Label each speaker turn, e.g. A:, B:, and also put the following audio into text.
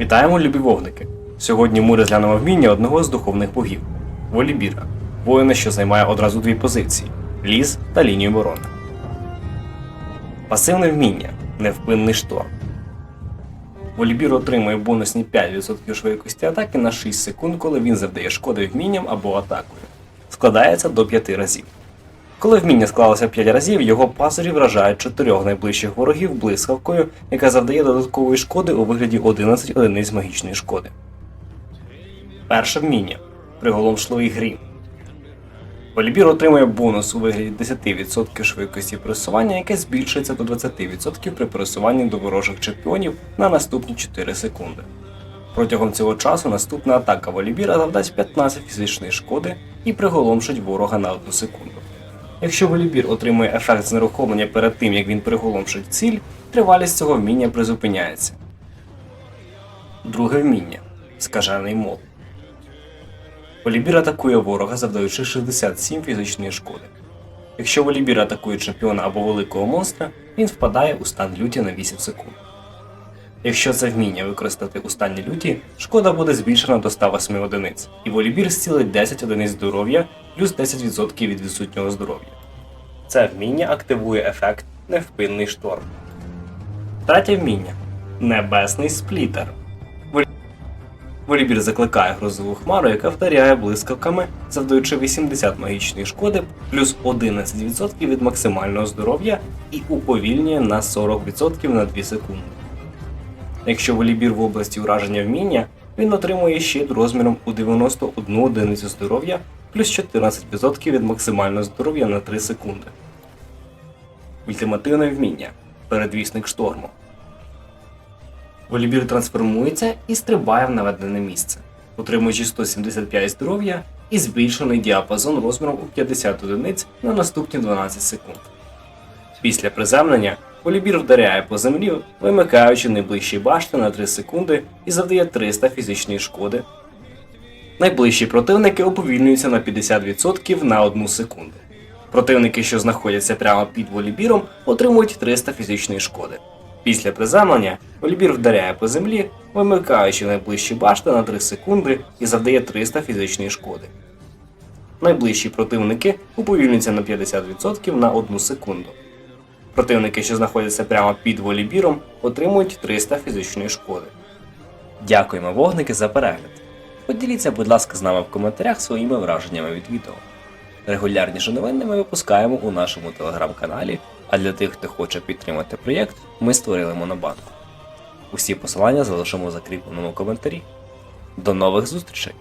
A: Вітаємо, любі вогники! Сьогодні ми розглянемо вміння одного з духовних богів Волібіра, воїна, що займає одразу дві позиції ліс та лінію оборони. Пасивне вміння невпинний шторм. Волібір отримує бонусні 5% швидкості атаки на 6 секунд, коли він завдає шкоди вмінням або атакою. Складається до 5 разів. Коли вміння склалося 5 разів, його пазурі вражають чотирьох найближчих ворогів блискавкою, яка завдає додаткової шкоди у вигляді 11 одиниць магічної шкоди. Перше вміння приголомшливий грім. Волібір отримує бонус у вигляді 10% швидкості пересування, яке збільшується до 20% при пересуванні до ворожих чемпіонів на наступні 4 секунди. Протягом цього часу наступна атака Волібіра завдасть 15 фізичної шкоди і приголомшить ворога на 1 секунду. Якщо волібір отримує ефект знерухомлення перед тим, як він приголомшить ціль, тривалість цього вміння призупиняється. Друге вміння скажений мол. Волібір атакує ворога, завдаючи 67 фізичної шкоди. Якщо волібір атакує чемпіона або великого монстра, він впадає у стан люті на 8 секунд. Якщо це вміння використати у стані люті, шкода буде збільшена до 108 одиниць, і волібір зцілить 10 одиниць здоров'я плюс 10% від відсутнього здоров'я. Це вміння активує ефект Невпинний шторм. Третє вміння Небесний сплітер. Волібір закликає грозову хмару, яка вдаряє блискавками, завдаючи 80 магічної шкоди, плюс 11% від максимального здоров'я і уповільнює на 40% на 2 секунди. Якщо волібір в області ураження вміння, він отримує щит розміром у 91 одиницю здоров'я плюс 14% від максимального здоров'я на 3 секунди. Ультимативне вміння передвісник шторму. Волібір трансформується і стрибає в наведене місце, отримуючи 175 здоров'я і збільшений діапазон розміром у 50 одиниць на наступні 12 секунд. Після приземлення Волібір вдаряє по землі, вимикаючи найближчі башти на 3 секунди і завдає 300 фізичної шкоди. Найближчі противники уповільнюються на 50% на 1 секунду. Противники, що знаходяться прямо під волібіром, отримують 300 фізичної шкоди. Після приземлення волібір вдаряє по землі, вимикаючи найближчі башти на 3 секунди і завдає 300 фізичної шкоди. Найближчі противники уповільнюються на 50% на 1 секунду. Противники, що знаходяться прямо під волібіром, отримують 300 фізичної шкоди. Дякуємо вогники за перегляд. Поділіться, будь ласка, з нами в коментарях своїми враженнями від відео. Регулярніше новини ми випускаємо у нашому телеграм-каналі, а для тих, хто хоче підтримати проєкт, ми створили монобанку. Усі посилання залишимо в закріпленому коментарі. До нових зустрічей!